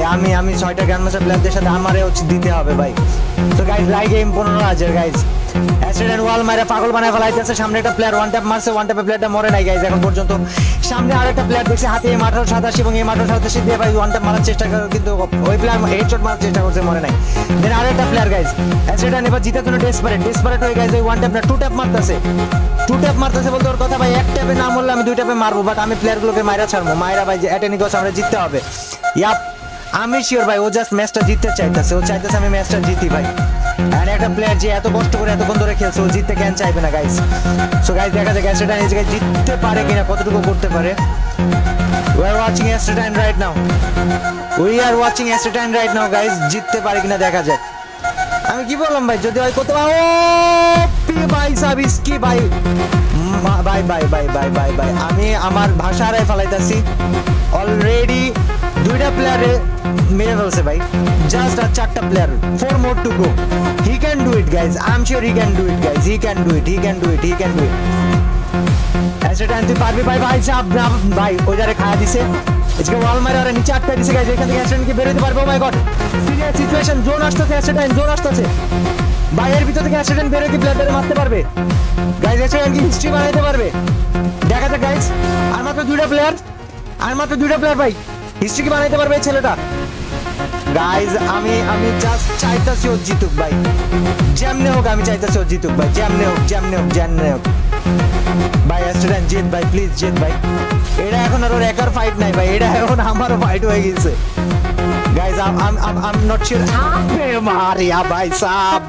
ভাই, আমি আমি ছয়টা গ্র্যান্ড মাস্টার প্লেয়ারদের সাথে আমারে হচ্ছে দিতে হবে ভাই। তো গাইজ লাইক গেম পনেরো হাজার গাইজ অ্যাক্সিডেন্ট ওয়াল মারে পাগল বানায় ফেলাইতেছে, সামনে একটা প্লেয়ার ওয়ান ট্যাপ মারছে ওয়ান ট্যাপে প্লেয়ারটা মরে নাই গাইজ এখন পর্যন্ত। সামনে আরেকটা প্লেয়ার দেখছে, হাতে সাতাশি এবং সাতাশি দিয়ে ভাই ওয়ান ট্যাপ মারার চেষ্টা কিন্তু ওই প্লেয়ার মারার চেষ্টা করছে, মরে নাই। দেন আরেকটা প্লেয়ার গাইজ অ্যাক্সিডেন্ট এবার জিতার জন্য ডেসপারেট ডেসপারেট হয়ে গাইজ ওই ওয়ান ট্যাপ না টু ট্যাপ মারতেছে। টু ট্যাপ মারতেছে বলতে ওর কথা ভাই, এক ট্যাপে না মরলে আমি দুই ট্যাপে মারবো বাট আমি প্লেয়ারগুলোকে মাইরা ছাড়বো। মাইরা ভাই অ্যাটেনিকস আমরা জিততে হবে। ইয়াপ আমি শিওর ভাই, ও জাস্ট ম্যাচটা জিততে চাইতেছে, ও চাইতেছে আমি ম্যাচটা জিতি ভাই। আর একটা প্লেয়ার যে এত কষ্ট করে এতক্ষণ ধরে খেলছে, ও জিততে কেন চাইবে না গাইস সো গাইস দেখা অ্যাস্ট্রেটাইন এই জায়গায় জিততে পারে কিনা, কতটুকু করতে পারে। We are watching Astratine right now we are watching Astratine right now guys জিততে পারে কিনা দেখা যাক। আমি কি বললাম ভাই, যদি হয় করতে পারো ভাই সাবিস কি ভাই ভাই ভাই ভাই ভাই ভাই ভাই, আমি আমার ভাষা হারাই ফেলাইতাছি। অলরেডি দুইটা প্লেয়ারে মেরে ফেলছে ভাই জাস্ট আর চারটা player four more to go he can do it guys I am sure he can do it guys he can do it he can do it he can do it সেটা তুই পারবি ভাই ভাই না। ভাই ওই যারে খাওয়া দিছে। আজকে ওয়াল মারে আর নিচে আটকা দিছে গাইজ এখান থেকে অ্যাক্সিডেন্ট কি বেরোতে পারবে? My god serious situation zone আসতেছে অ্যাক্সিডেন্ট জোন আসতেছে। বাইরের ভিতর থেকে অ্যাক্সিডেন্ট বেরো কি প্লেয়ারদের মারতে পারবে? গাইজ অ্যাক্সিডেন্ট কি হিস্ট্রি বানাইতে পারবে? দেখা যাক গাইজ আর মাত্র দুইটা প্লেয়ার আর মাত্র দুইটা প্লেয়ার ভাই। হিস্ট্রি কি বানাইতে পারবে ছেলেটা? গাইজ আমি আমি জাস্ট চাইতাছি ও জিতুক ভাই। যেমনে হোক আমি চাইতাছি ও জিতুক ভাই। যেমনে হোক যেমনে হোক যেমনে হোক। ভাই স্টুডেন্ট জিত ভাই প্লিজ জিত ভাই। এটা এখন আর ওর একার ফাইট নাই ভাই। এটা এখন আমারও ফাইট হয়ে গেছে। Guys I'm I'm I'm not sure আবে মারিয়া ভাই সাব